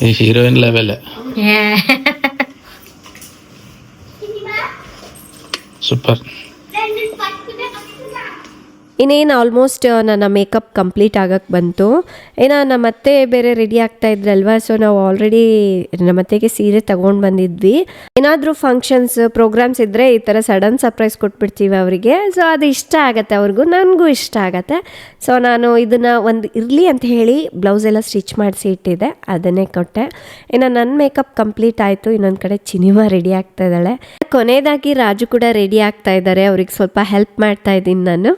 ಈ ಹೀರೋಯಿನ್ ಲೆವೆಲ್ ಸೂಪರ್ ಇನ್ನೇನು ಆಲ್ಮೋಸ್ಟ್ ನನ್ನ ಮೇಕಪ್ ಕಂಪ್ಲೀಟ್ ಆಗಕ್ಕೆ ಬಂತು. ಏನೋ ನಮ್ಮ ಅತ್ತೆ ಬೇರೆ ರೆಡಿ ಆಗ್ತಾ ಇದ್ರಲ್ವಾ ಸೊ ನಾವು ಆಲ್ರೆಡಿ ನಮ್ಮ ಅತ್ತೆಗೆ ಸೀರೆ ತಗೊಂಡು ಬಂದಿದ್ವಿ. ಏನಾದರೂ ಫಂಕ್ಷನ್ಸ್ ಪ್ರೋಗ್ರಾಮ್ಸ್ ಇದ್ದರೆ ಈ ಥರ ಸಡನ್ ಸರ್ಪ್ರೈಸ್ ಕೊಟ್ಬಿಡ್ತೀವಿ ಅವರಿಗೆ. ಸೊ ಅದು ಇಷ್ಟ ಆಗುತ್ತೆ ಅವ್ರಿಗೂ, ನನಗೂ ಇಷ್ಟ ಆಗುತ್ತೆ. ಸೊ ನಾನು ಇದನ್ನು ಒಂದು ಇರಲಿ ಅಂತ ಹೇಳಿ ಬ್ಲೌಸ್ ಎಲ್ಲ ಸ್ಟಿಚ್ ಮಾಡಿಸಿ ಇಟ್ಟಿದ್ದೆ, ಅದನ್ನೇ ಕೊಟ್ಟೆ. ಇನ್ನು ನನ್ನ ಮೇಕಪ್ ಕಂಪ್ಲೀಟ್ ಆಯಿತು, ಇನ್ನೊಂದು ಕಡೆ ಚಿನಿಮಾ ರೆಡಿ ಆಗ್ತಾ ಇದ್ದಾಳೆ. ಕೊನೆಯದಾಗಿ ರಾಜು ಕೂಡ ರೆಡಿ ಆಗ್ತಾ ಇದ್ದಾರೆ, ಅವ್ರಿಗೆ ಸ್ವಲ್ಪ ಹೆಲ್ಪ್ ಮಾಡ್ತಾ ಇದ್ದೀನಿ ನಾನು.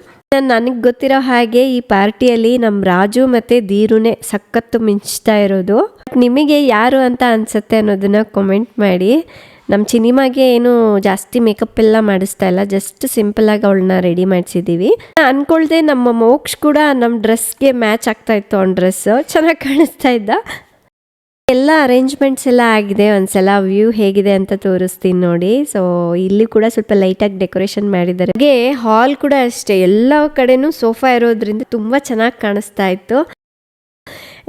ನನಗೆ ಗೊತ್ತಿರೋ ಹಾಗೆ ಈ ಪಾರ್ಟಿಯಲ್ಲಿ ನಮ್ಮ ರಾಜು ಮತ್ತು ಧೀರುನೇ ಸಖತ್ತು ಮಿಂಚ್ತಾ ಇರೋದು. ನಿಮಗೆ ಯಾರು ಅಂತ ಅನಿಸುತ್ತೆ ಅನ್ನೋದನ್ನ ಕಮೆಂಟ್ ಮಾಡಿ. ನಮ್ಮ ಸಿನಿಮಾಗೆ ಏನು ಜಾಸ್ತಿ ಮೇಕಪ್ ಎಲ್ಲ ಮಾಡಿಸ್ತಾ ಇಲ್ಲ ಜಸ್ಟ್ ಸಿಂಪಲಾಗಿ ಅವಳನ್ನ ರೆಡಿ ಮಾಡಿಸಿದ್ದೀವಿ ಅನ್ಕೊಳ್ದೆ ನಮ್ಮ ಮೋಕ್ಷ ಕೂಡ ನಮ್ಮ ಡ್ರೆಸ್ಗೆ ಮ್ಯಾಚ್ ಆಗ್ತಾ ಇತ್ತು ಅವ್ನ ಡ್ರೆಸ್ ಚೆನ್ನಾಗಿ ಕಾಣಿಸ್ತಾ ಇದ್ದ. ಎಲ್ಲ ಅರೇಂಜ್ಮೆಂಟ್ಸ್ ಎಲ್ಲ ಆಗಿದೆ. ಒಂದ್ಸಲ ವ್ಯೂ ಹೇಗಿದೆ ಅಂತ ತೋರಿಸ್ತೀನಿ ನೋಡಿ. ಸೊ ಇಲ್ಲಿ ಕೂಡ ಸ್ವಲ್ಪ ಲೈಟಾಗಿ ಡೆಕೋರೇಷನ್ ಮಾಡಿದ್ದಾರೆ. ಹಾಲ್ ಕೂಡ ಅಷ್ಟೇ. ಎಲ್ಲ ಕಡೆನೂ ಸೋಫಾ ಇರೋದ್ರಿಂದ ತುಂಬಾ ಚೆನ್ನಾಗಿ ಕಾಣಿಸ್ತಾ ಇತ್ತು.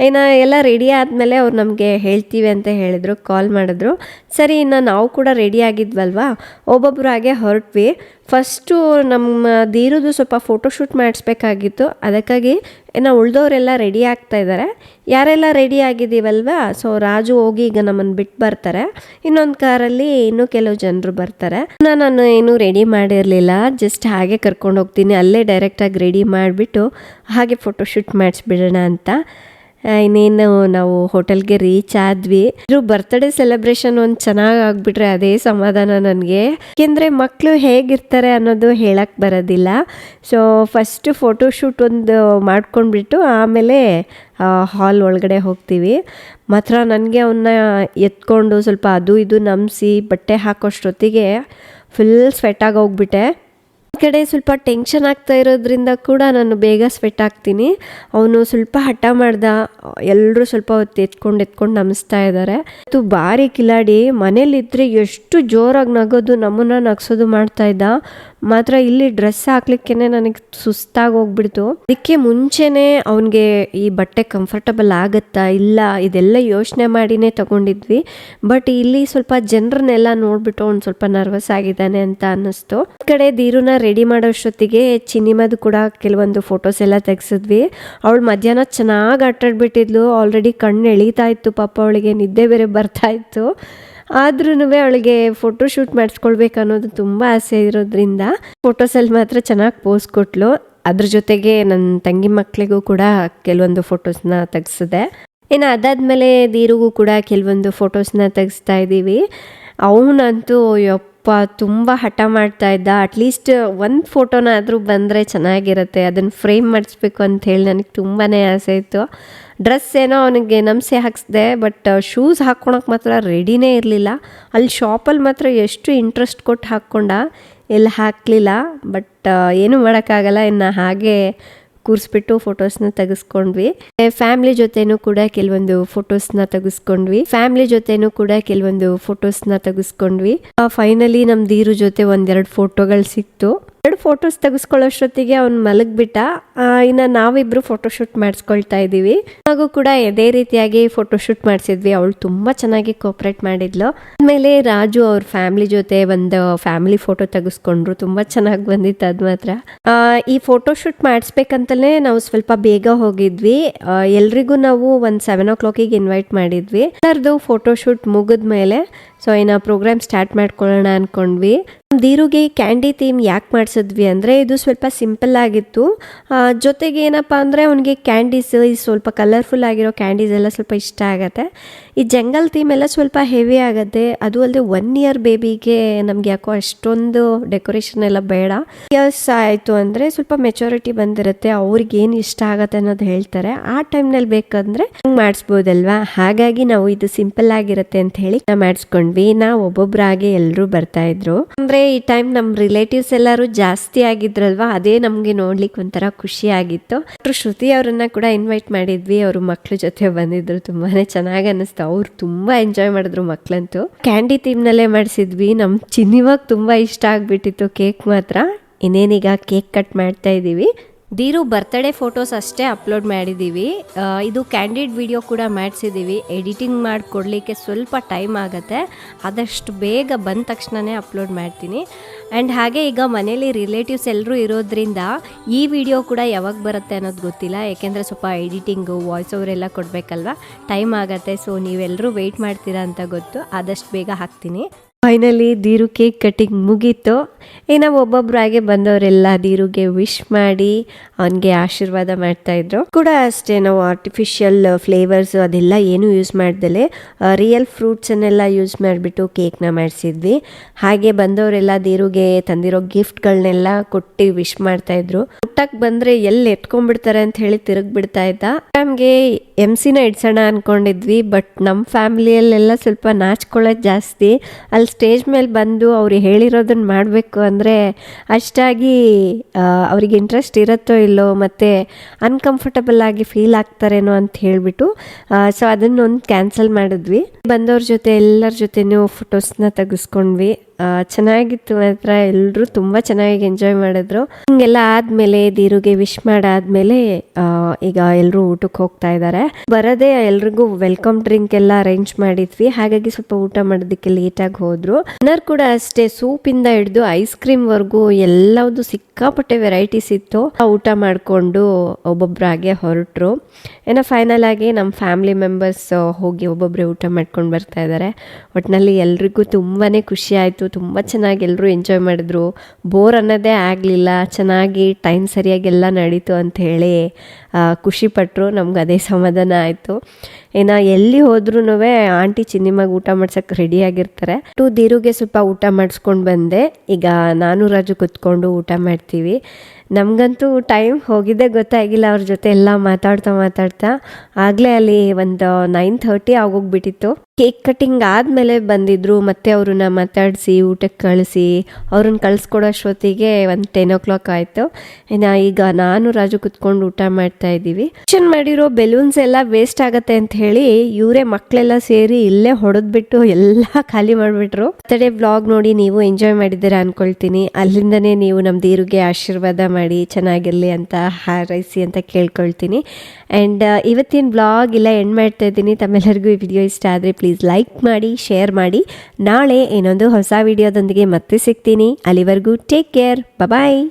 ಇನ್ನು ಎಲ್ಲ ರೆಡಿ ಆದಮೇಲೆ ಅವ್ರು ನಮಗೆ ಹೇಳ್ತೀವಿ ಅಂತ ಹೇಳಿದರು ಕಾಲ್ ಮಾಡಿದ್ರು. ಸರಿ, ಇನ್ನು ನಾವು ಕೂಡ ರೆಡಿ ಆಗಿದ್ವಲ್ವಾ? ಒಬ್ಬೊಬ್ಬರು ಹಾಗೆ ಹೊರಟ್ವಿ. ಫಸ್ಟು ನಮ್ಮ ದೀರುದು ಸ್ವಲ್ಪ ಫೋಟೋಶೂಟ್ ಮಾಡಿಸ್ಬೇಕಾಗಿತ್ತು. ಅದಕ್ಕಾಗಿ ಇನ್ನು ಉಳಿದವರೆಲ್ಲ ರೆಡಿ ಆಗ್ತಾ ಇದ್ದಾರೆ ಯಾರೆಲ್ಲ ರೆಡಿ ಆಗಿದ್ದೀವಲ್ವಾ? ಸೊ ರಾಜು ಹೋಗಿ ಈಗ ನಮ್ಮನ್ನು ಬಿಟ್ಟು ಬರ್ತಾರೆ. ಇನ್ನೊಂದು ಕಾರಲ್ಲಿ ಇನ್ನೂ ಕೆಲವು ಜನರು ಬರ್ತಾರೆ. ನಾನು ಏನೂ ರೆಡಿ ಮಾಡಿರಲಿಲ್ಲ. ಜಸ್ಟ್ ಹಾಗೆ ಕರ್ಕೊಂಡು ಹೋಗ್ತೀನಿ. ಅಲ್ಲೇ ಡೈರೆಕ್ಟಾಗಿ ರೆಡಿ ಮಾಡಿಬಿಟ್ಟು ಹಾಗೆ ಫೋಟೋಶೂಟ್ ಮಾಡಿಸ್ಬಿಡೋಣ ಅಂತ. ಇನ್ನೇನು ನಾವು ಹೋಟೆಲ್ಗೆ ರೀಚ್ ಆದ್ವಿ. ಇದ್ರ ಬರ್ತ್ಡೇ ಸೆಲೆಬ್ರೇಷನ್ ಒಂದು ಚೆನ್ನಾಗಿ ಆಗ್ಬಿಟ್ರೆ ಅದೇ ಸಮಾಧಾನ ನನಗೆ. ಯಾಕೆಂದರೆ ಮಕ್ಕಳು ಹೇಗಿರ್ತಾರೆ ಅನ್ನೋದು ಹೇಳಕ್ಕೆ ಬರೋದಿಲ್ಲ. ಸೊ ಫಸ್ಟು ಫೋಟೋಶೂಟ್ ಒಂದು ಮಾಡ್ಕೊಂಡ್ಬಿಟ್ಟು ಆಮೇಲೆ ಹಾಲ್ ಒಳಗಡೆ ಹೋಗ್ತೀವಿ. ಮಾತ್ರ ನನಗೆ ಅವನ್ನ ಎತ್ಕೊಂಡು ಸ್ವಲ್ಪ ಅದು ಇದು ನಂಬಿಸಿ ಬಟ್ಟೆ ಹಾಕೋಷ್ಟೊತ್ತಿಗೆ ಫುಲ್ ಸ್ವೆಟ್ಟಾಗಿ ಹೋಗ್ಬಿಟ್ಟೆ. ಕಡೆ ಸ್ವಲ್ಪ ಟೆನ್ಷನ್ ಆಗ್ತಾ ಇರೋದ್ರಿಂದ ಕೂಡ ನಾನು ಬೇಗ ಸ್ವೆಟ್ ಆಗ್ತೀನಿ ಅವನು ಸ್ವಲ್ಪ ಹಠ ಮಾಡ್ದ ಎಲ್ಲರೂ ಸ್ವಲ್ಪ ಹೊತ್ತು ಎತ್ಕೊಂಡು ಎತ್ಕೊಂಡು ನಮಿಸ್ತಾ ಇದ್ದಾರೆ ಅದು ಭಾರಿ ಕಿಲಾಡಿ ಮನೇಲಿದ್ದರೆ ಎಷ್ಟು ಜೋರಾಗಿ ನಗೋದು, ನಮ್ಮನ್ನ ನಗ್ಸೋದು ಮಾಡ್ತಾ ಇದ್ದ. ಮಾತ್ರ ಇಲ್ಲಿ ಡ್ರೆಸ್ ಹಾಕ್ಲಿಕ್ಕೆ ನನಗೆ ಸುಸ್ತಾಗಿ ಹೋಗ್ಬಿಡ್ತು. ಅದಕ್ಕೆ ಮುಂಚೆನೆ ಅವನಿಗೆ ಈ ಬಟ್ಟೆ ಕಂಫರ್ಟಬಲ್ ಆಗುತ್ತಾ, ಇಲ್ಲ, ಇದೆಲ್ಲ ಯೋಚನೆ ಮಾಡಿನೇ ತಗೊಂಡಿದ್ವಿ. ಬಟ್ ಇಲ್ಲಿ ಸ್ವಲ್ಪ ಜನರನ್ನೆಲ್ಲ ನೋಡ್ಬಿಟ್ಟು ಅವ್ನು ಸ್ವಲ್ಪ ನರ್ವಸ್ ಆಗಿದ್ದಾನೆ ಅಂತ ಅನ್ನಿಸ್ತು. ಈ ಕಡೆ ಧೀರುನ ರೆಡಿ ಮಾಡೋಷ್ಟೊತ್ತಿಗೆ ಚಿನಿಮದು ಕೂಡ ಕೆಲವೊಂದು ಫೋಟೋಸ್ ಎಲ್ಲ ತೆಗೆಸಿದ್ವಿ. ಅವಳು ಮಧ್ಯಾಹ್ನ ಚೆನ್ನಾಗಿ ಆಟಾಡ್ಬಿಟ್ಟಿದ್ಲು. ಆಲ್ರೆಡಿ ಕಣ್ಣು ಎಳೀತಾ ಇತ್ತು. ಪಾಪ ಅವಳಿಗೆ ನಿದ್ದೆ ಬೇರೆ ಬರ್ತಾ ಇತ್ತು. ಆದ್ರೂ ಅವಳಿಗೆ ಫೋಟೋ ಶೂಟ್ ಮಾಡಿಸ್ಕೊಳ್ಬೇಕು ಅನ್ನೋದು ತುಂಬ ಆಸೆ ಇರೋದ್ರಿಂದ ಫೋಟೋಸಲ್ಲಿ ಮಾತ್ರ ಚೆನ್ನಾಗಿ ಪೋಸ್ ಕೊಟ್ಲು. ಅದ್ರ ಜೊತೆಗೆ ನನ್ನ ತಂಗಿ ಮಕ್ಕಳಿಗೂ ಕೂಡ ಕೆಲವೊಂದು ಫೋಟೋಸ್ನ ತೆಗೆಸಿದೆ. ಇನ್ನು ಅದಾದಮೇಲೆ ದೀರುಗೂ ಕೂಡ ಕೆಲವೊಂದು ಫೋಟೋಸ್ನ ತೆಗೆಸ್ತಾ ಇದ್ದೀವಿ. ಅವನಂತೂ ಯಪ್ಪ ತುಂಬ ಹಠ ಮಾಡ್ತಾ ಇದ್ದ. ಅಟ್ಲೀಸ್ಟ್ ಒಂದು ಫೋಟೋನಾದರೂ ಬಂದರೆ ಚೆನ್ನಾಗಿರುತ್ತೆ. ಅದನ್ನು ಫ್ರೇಮ್ ಮಾಡಿಸ್ಬೇಕು ಅಂತ ಹೇಳಿ ನನಗೆ ತುಂಬಾ ಆಸೆ ಇತ್ತು. ಡ್ರೆಸ್ ಏನೋ ಅವನಿಗೆ ನಮಸೆ ಹಾಕ್ಸಿದೆ ಬಟ್ ಶೂಸ್ ಹಾಕ್ಕೊಳಕ್ಕೆ ಮಾತ್ರ ರೆಡಿನೇ ಇರಲಿಲ್ಲ. ಅಲ್ಲಿ ಶಾಪಲ್ಲಿ ಮಾತ್ರ ಎಷ್ಟು ಇಂಟ್ರೆಸ್ಟ್ ಕೊಟ್ಟು ಹಾಕ್ಕೊಂಡ, ಎಲ್ಲಿ ಹಾಕಲಿಲ್ಲ ಬಟ್ ಏನು ಮಾಡೋಕ್ಕಾಗಲ್ಲ. ಇನ್ನು ಹಾಗೆ ಕೂರಿಸ್ಬಿಟ್ಟು ಫೋಟೋಸ್ನ ತೆಗೆಸ್ಕೊಂಡ್ವಿ. ಫ್ಯಾಮಿಲಿ ಜೊತೆನೂ ಕೂಡ ಕೆಲವೊಂದು ಫೋಟೋಸ್ನ ತೆಗೆಸ್ಕೊಂಡ್ವಿ. ಫ್ಯಾಮಿಲಿ ಜೊತೆನೂ ಕೂಡ ಕೆಲವೊಂದು ಫೋಟೋಸ್ನ ತೆಗೆಸ್ಕೊಂಡ್ವಿ. ಫೈನಲಿ ನಮ್ ದೀರು ಜೊತೆ ಒಂದೆರಡು ಫೋಟೋಗಳು ಸಿಕ್ತು. ಎರಡು ಫೋಟೋಸ್ ತೆಗೆಸ್ಕೊಳ್ಳೋಷ್ಟೊತ್ತಿಗೆ ಅವ್ನು ಮಲಗ್ಬಿಟ್ಟ. ಇನ್ನ ನಾವಿಬ್ರು ಫೋಟೋಶೂಟ್ ಮಾಡಿಸ್ಕೊಳ್ತಾ ಇದೀವಿ. ಹಾಗೂ ಕೂಡ ಇದೇ ರೀತಿಯಾಗಿ ಫೋಟೋಶೂಟ್ ಮಾಡಿಸಿದ್ವಿ. ಅವಳು ತುಂಬಾ ಚೆನ್ನಾಗಿ ಕೋಪರೇಟ್ ಮಾಡಿದ್ಲು. ಆಮೇಲೆ ರಾಜು ಅವ್ರ ಫ್ಯಾಮಿಲಿ ಜೊತೆ ಒಂದು ಫ್ಯಾಮಿಲಿ ಫೋಟೋ ತೆಗೆಸ್ಕೊಂಡ್ರು. ತುಂಬಾ ಚೆನ್ನಾಗಿ ಬಂದಿತ್ತು ಅದ್ ಮಾತ್ರ. ಈ ಫೋಟೋಶೂಟ್ ಮಾಡಿಸ್ಬೇಕಂತಲೇ ನಾವು ಸ್ವಲ್ಪ ಬೇಗ ಹೋಗಿದ್ವಿ. ಎಲ್ರಿಗೂ ನಾವು ಒಂದು ಸೆವೆನ್ ಓ ಕ್ಲಾಕಿಗೆ ಇನ್ವೈಟ್ ಮಾಡಿದ್ವಿ. ಎಲ್ಲರದು ಫೋಟೋಶೂಟ್ ಮುಗಿದ್ಮೇಲೆ ಸೊ ಇನ್ನು ಪ್ರೋಗ್ರಾಮ್ ಸ್ಟಾರ್ಟ್ ಮಾಡ್ಕೊಳ್ಳೋಣ ಅನ್ಕೊಂಡ್ವಿ. ದೀರುಗೆ ಕ್ಯಾಂಡಿ ಥೀಮ್ ಯಾಕೆ ಮಾಡಿಸಿದ್ವಿ ಅಂದರೆ ಇದು ಸ್ವಲ್ಪ ಸಿಂಪಲ್ ಆಗಿತ್ತು. ಜೊತೆಗೆ ಏನಪ್ಪ ಅಂದರೆ ಅವನಿಗೆ ಕ್ಯಾಂಡೀಸ್, ಈ ಸ್ವಲ್ಪ ಕಲರ್ಫುಲ್ ಆಗಿರೋ ಕ್ಯಾಂಡೀಸ್ ಎಲ್ಲ ಸ್ವಲ್ಪ ಇಷ್ಟ ಆಗುತ್ತೆ. ಈ ಜಂಗಲ್ ಥೀಮ್ ಎಲ್ಲ ಸ್ವಲ್ಪ ಹೆವಿ ಆಗುತ್ತೆ. ಅದು ಅಲ್ಲದೆ ಒನ್ ಇಯರ್ ಬೇಬಿಗೆ ನಮಗೆ ಯಾಕೋ ಅಷ್ಟೊಂದು ಡೆಕೋರೇಷನ್ ಎಲ್ಲ ಬೇಡ. ಇಯರ್ಸ್ ಆಯಿತು ಅಂದರೆ ಸ್ವಲ್ಪ ಮೆಚುರಿಟಿ ಬಂದಿರುತ್ತೆ, ಅವ್ರಿಗೆ ಏನು ಇಷ್ಟ ಆಗುತ್ತೆ ಅನ್ನೋದು ಹೇಳ್ತಾರೆ. ಆ ಟೈಮ್ನಲ್ಲಿ ಬೇಕಂದ್ರೆ ಮಾಡಿಸ್ಬೋದಲ್ವಾ? ಹಾಗಾಗಿ ನಾವು ಇದು ಸಿಂಪಲ್ ಆಗಿರುತ್ತೆ ಅಂತ ಹೇಳಿ ಮಾಡಿಸ್ಕೊಂಡ್ವಿ. ನಾವು ಒಬ್ಬೊಬ್ರಾಗೆ ಎಲ್ಲರೂ ಬರ್ತಾ ಇದ್ರು. ಅಂದ್ರೆ ಈ ಟೈಮ್ ನಮ್ಮ ರಿಲೇಟಿವ್ಸ್ ಎಲ್ಲರೂ ಜಾಸ್ತಿ ಆಗಿದ್ರಲ್ವಾ, ಅದೇ ನಮ್ಗೆ ನೋಡ್ಲಿಕ್ಕೆ ಒಂಥರ ಖುಷಿ ಆಗಿತ್ತು ಡಾಕ್ಟರ್ ಶ್ರುತಿ ಅವರನ್ನ ಕೂಡ ಇನ್ವೈಟ್ ಮಾಡಿದ್ವಿ. ಅವರು ಮಕ್ಳ ಜೊತೆ ಬಂದಿದ್ರು, ತುಂಬಾನೇ ಚೆನ್ನಾಗಿ ಅನ್ನಿಸ್ತು. ಅವ್ರು ತುಂಬಾ ಎಂಜಾಯ್ ಮಾಡಿದ್ರು ಮಕ್ಳಂತೂ. ಕ್ಯಾಂಡಿ ಥೀಮ್ ನಲ್ಲೇ ಮಾಡಿಸಿದ್ವಿ. ನಮ್ ಚಿನ್ನಿವಾಗ ತುಂಬಾ ಇಷ್ಟ ಆಗ್ಬಿಟ್ಟಿತ್ತು ಕೇಕ್ ಮಾತ್ರ. ಇನ್ನೇನೀಗ ಕೇಕ್ ಕಟ್ ಮಾಡ್ತಾ ಇದೀವಿ. ದೀರು ಬರ್ತ್ಡೇ ಫೋಟೋಸ್ ಅಷ್ಟೇ ಅಪ್ಲೋಡ್ ಮಾಡಿದ್ದೀವಿ. ಇದು ಕ್ಯಾಂಡಿಡ್ ವಿಡಿಯೋ ಕೂಡ ಮಾಡಿಸಿದ್ದೀವಿ. ಎಡಿಟಿಂಗ್ ಮಾಡಿಕೊಡ್ಲಿಕ್ಕೆ ಸ್ವಲ್ಪ ಟೈಮ್ ಆಗುತ್ತೆ. ಆದಷ್ಟು ಬೇಗ ಬಂದ ತಕ್ಷಣವೇ ಅಪ್ಲೋಡ್ ಮಾಡ್ತೀನಿ. ಆ್ಯಂಡ್ ಹಾಗೆ ಈಗ ಮನೇಲಿ ರಿಲೇಟಿವ್ಸ್ ಎಲ್ಲರೂ ಇರೋದ್ರಿಂದ ಈ ವಿಡಿಯೋ ಕೂಡ ಯಾವಾಗ ಬರುತ್ತೆ ಅನ್ನೋದು ಗೊತ್ತಿಲ್ಲ. ಯಾಕೆಂದರೆ ಸ್ವಲ್ಪ ಎಡಿಟಿಂಗು ವಾಯ್ಸ್ ಓವರ್ ಎಲ್ಲ ಕೊಡಬೇಕಲ್ವ? ಟೈಮ್ ಆಗುತ್ತೆ. ಸೊ ನೀವೆಲ್ಲರೂ ವೆಯ್ಟ್ ಮಾಡ್ತೀರಾ ಅಂತ ಗೊತ್ತು. ಆದಷ್ಟು ಬೇಗ ಹಾಕ್ತೀನಿ. ಫೈನಲಿ ದೀರು ಕೇಕ್ ಕಟ್ಟಿಂಗ್ ಮುಗೀತು. ಇನ್ನು ಒಬ್ಬೊಬ್ಬರಾಗೆ ಬಂದವರೆಲ್ಲ ದೀರುಗೆ ವಿಶ್ ಮಾಡಿ ಅವನಿಗೆ ಆಶೀರ್ವಾದ ಮಾಡ್ತಾ ಇದ್ರು. ಕೂಡ ಅಷ್ಟೇ ನಾವು ಆರ್ಟಿಫಿಷಿಯಲ್ ಫ್ಲೇವರ್ಸ್ ಅದೆಲ್ಲ ಏನು ಯೂಸ್ ಮಾಡ್ದಲೆ ರಿಯಲ್ ಫ್ರೂಟ್ಸನ್ನೆಲ್ಲ ಯೂಸ್ ಮಾಡಿಬಿಟ್ಟು ಕೇಕ್ನ ಮಾಡಿಸಿದ್ವಿ. ಹಾಗೆ ಬಂದವರೆಲ್ಲ ದೀರುಗೆ ತಂದಿರೋ ಗಿಫ್ಟ್ಗಳನ್ನೆಲ್ಲ ಕೊಟ್ಟು ವಿಶ್ ಮಾಡ್ತಾ ಇದ್ರು. ಊಟಕ್ಕೆ ಬಂದ್ರೆ ಎಲ್ಲಿ ಎತ್ಕೊಂಡ್ಬಿಡ್ತಾರೆ ಅಂತ ಹೇಳಿ ತಿರುಗ್ ಬಿಡ್ತಾ ಇದ್ದ. ನಮ್ಗೆ ಎಂ ಸಿನ ಇಡ್ಸೋಣ ಅನ್ಕೊಂಡಿದ್ವಿ ಬಟ್ ನಮ್ಮ ಫ್ಯಾಮಿಲಿಯಲ್ಲೆಲ್ಲ ಸ್ವಲ್ಪ ನಾಚ್ಕೊಳ್ಳೋದು ಜಾಸ್ತಿ. ಅಲ್ಲಿ ಸ್ಟೇಜ್ ಮೇಲೆ ಬಂದು ಅವ್ರು ಹೇಳಿರೋದನ್ನ ಮಾಡಬೇಕು ಅಂದರೆ ಅಷ್ಟಾಗಿ ಅವ್ರಿಗೆ ಇಂಟ್ರೆಸ್ಟ್ ಇರುತ್ತೋ ಇಲ್ಲೋ ಮತ್ತು ಅನ್ಕಂಫರ್ಟಬಲ್ ಆಗಿ ಫೀಲ್ ಆಗ್ತಾರೇನೋ ಅಂತ ಹೇಳಿಬಿಟ್ಟು ಸೊ ಅದನ್ನೊಂದು ಕ್ಯಾನ್ಸಲ್ ಮಾಡಿದ್ವಿ. ಬಂದವ್ರ ಜೊತೆ ಎಲ್ಲರ ಜೊತೆನೂ ಫೋಟೋಸ್ನ ತೆಗೆಸ್ಕೊಂಡ್ವಿ. ಚೆನ್ನಾಗಿತ್ತು ಮಾತ್ರ. ಎಲ್ಲರೂ ತುಂಬ ಚೆನ್ನಾಗಿ ಎಂಜಾಯ್ ಮಾಡಿದ್ರು. ಹಿಂಗೆಲ್ಲ ಆದಮೇಲೆ ದೀರುಗೆ ವಿಶ್ ಮಾಡಾದ್ಮೇಲೆ ಈಗ ಎಲ್ಲರೂ ಊಟಕ್ಕೆ ಹೋಗ್ತಾ ಇದ್ದಾರೆ ಬರದೇ ಎಲ್ರಿಗೂ ವೆಲ್ಕಮ್ ಡ್ರಿಂಕ್ ಎಲ್ಲ ಅರೇಂಜ್ ಮಾಡಿದ್ವಿ. ಹಾಗಾಗಿ ಸ್ವಲ್ಪ ಊಟ ಮಾಡೋದಕ್ಕೆ ಲೇಟಾಗಿ ಹೋದ್ರು. ಅನ್ನರ್ ಕೂಡ ಅಷ್ಟೇ ಸೂಪಿಂದ ಹಿಡಿದು ಐಸ್ ಕ್ರೀಮ್ವರೆಗೂ ಎಲ್ಲವುದು ಸಿಕ್ಕಾಪಟ್ಟೆ ವೆರೈಟೀಸ್ ಇತ್ತು. ಊಟ ಮಾಡಿಕೊಂಡು ಒಬ್ಬೊಬ್ಬರಾಗೆ ಹೊರಟರು. ಏನೋ ಫೈನಲ್ ಆಗಿ ನಮ್ಮ ಫ್ಯಾಮಿಲಿ ಮೆಂಬರ್ಸ್ ಹೋಗಿ ಒಬ್ಬೊಬ್ಬರೇ ಊಟ ಮಾಡ್ಕೊಂಡು ಬರ್ತಾ ಇದ್ದಾರೆ ಒಟ್ಟಿನಲ್ಲಿ ಎಲ್ರಿಗೂ ತುಂಬಾ ಖುಷಿ ಆಯಿತು. ತುಂಬ ಚೆನ್ನಾಗಿ ಎಲ್ಲರೂ ಎಂಜಾಯ್ ಮಾಡಿದ್ರು. ಬೋರ್ ಅನ್ನೋದೇ ಆಗಲಿಲ್ಲ. ಚೆನ್ನಾಗಿ ಟೈಮ್ ಸರಿಯಾಗಿ ಎಲ್ಲ ನಡೀತು ಅಂತ ಹೇಳಿ ಖುಷಿ ಖುಷಿಪಟ್ಟರು ನಮ್ಗೆ ಅದೇ ಸಮಾಧಾನ ಆಯಿತು. ಇನ್ನು ಎಲ್ಲಿ ಹೋದ್ರೂ ಆಂಟಿ ಚಿನ್ನಿಮಾಗ ಊಟ ಮಾಡ್ಸಕ್ಕೆ ರೆಡಿ ಆಗಿರ್ತಾರೆ. ಟು ದೀರುಗೆ ಸ್ವಲ್ಪ ಊಟ ಮಾಡಿಸ್ಕೊಂಡು ಬಂದೆ. ಈಗ ನಾನು ರಾಜು ಕುತ್ಕೊಂಡು ಊಟ ಮಾಡ್ತೀವಿ. ನಮಗಂತೂ ಟೈಮ್ ಹೋಗಿದ್ದೆ ಗೊತ್ತಾಗಿಲ್ಲ ಅವ್ರ ಜೊತೆ ಎಲ್ಲ ಮಾತಾಡ್ತಾ ಮಾತಾಡ್ತಾ. ಆಗಲೇ ಅಲ್ಲಿ ಒಂದು ನೈನ್ ಥರ್ಟಿ ಆಗೋಗ್ಬಿಟ್ಟಿತ್ತು. ಕೇಕ್ ಕಟ್ಟಿಂಗ್ ಆದಮೇಲೆ ಬಂದಿದ್ರು, ಮತ್ತೆ ಅವ್ರನ್ನ ಮಾತಾಡಿಸಿ, ಊಟಕ್ಕೆ ಕಳಿಸಿ, ಅವ್ರನ್ನ ಕಳಿಸ್ಕೊಡೋ ಅಷ್ಟೊತ್ತಿಗೆ ಒಂದು ಟೆನ್ ಓ ಕ್ಲಾಕ್ ಆಯಿತು. ಇನ್ನು ಈಗ ನಾನು ರಾಜು ಕುತ್ಕೊಂಡು ಊಟ ಮಾಡ್ತಾ ಇದ್ದೀವಿ. ಫಂಕ್ಷನ್ ಮಾಡಿರೋ ಬೆಲೂನ್ಸ್ ಎಲ್ಲ ವೇಸ್ಟ್ ಆಗತ್ತೆ ಅಂತ ಹೇಳಿ ಇವರೇ ಮಕ್ಕಳೆಲ್ಲ ಸೇರಿ ಇಲ್ಲೇ ಹೊಡೆದ್ಬಿಟ್ಟು ಎಲ್ಲ ಖಾಲಿ ಮಾಡಿಬಿಟ್ರು. ಬರ್ತಡೇ ಬ್ಲಾಗ್ ನೋಡಿ ನೀವು ಎಂಜಾಯ್ ಮಾಡಿದ್ದೀರಾ ಅನ್ಕೊಳ್ತೀನಿ. ಅಲ್ಲಿಂದನೇ ನೀವು ನಮ್ಮ ದೀರುಗೆ ಆಶೀರ್ವಾದ ಮಾಡಿ ಚೆನ್ನಾಗಿರಲಿ ಅಂತ ಹಾರೈಸಿ ಅಂತ ಕೇಳ್ಕೊಳ್ತೀನಿ. ಆ್ಯಂಡ್ ಇವತ್ತಿನ ಬ್ಲಾಗ್ ಇಲ್ಲ ಎಂಡ್ ಮಾಡ್ತಾ ಇದ್ದೀನಿ. ತಮ್ಮೆಲ್ಲರಿಗೂ ಈ ವಿಡಿಯೋ ಇಷ್ಟ ಆದರೆ ಪ್ಲೀಸ್ ಲೈಕ್ ಮಾಡಿ ಶೇರ್ ಮಾಡಿ. ನಾಳೆ ಇನ್ನೊಂದು ಹೊಸ ವಿಡಿಯೋದೊಂದಿಗೆ ಮತ್ತೆ ಸಿಗ್ತೀನಿ. ಅಲ್ಲಿವರೆಗೂ ಟೇಕ್ ಕೇರ್ ಬಾಯ್